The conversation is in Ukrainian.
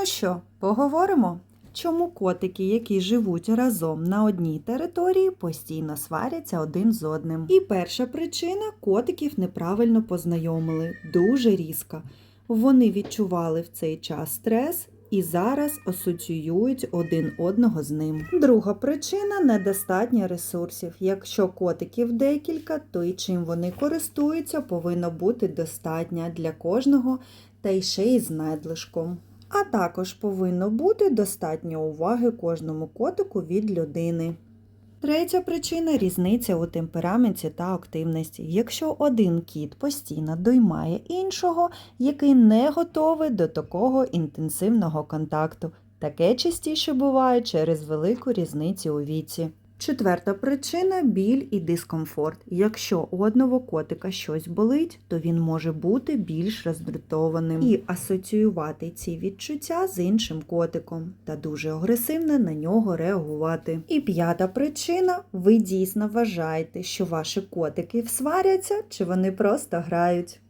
Ну що, поговоримо? Чому котики, які живуть разом на одній території, постійно сваряться один з одним? І перша причина котиків неправильно познайомили дуже різко. Вони відчували в цей час стрес і зараз асоціюють один одного з ним. Друга причина недостатньо ресурсів. Якщо котиків декілька, то і чим вони користуються, повинно бути достатньо для кожного та й ще й з надлишком. А також повинно бути достатньо уваги кожному котику від людини. Третя причина різниця у темпераменті та активності. Якщо один кіт постійно доймає іншого, який не готовий до такого інтенсивного контакту, таке частіше буває через велику різницю у віці. Четверта причина біль і дискомфорт. Якщо у одного котика щось болить, то він може бути більш роздратованим і асоціювати ці відчуття з іншим котиком та дуже агресивно на нього реагувати. І п'ята причина: ви дійсно вважаєте, що ваші котики сваряться чи вони просто грають.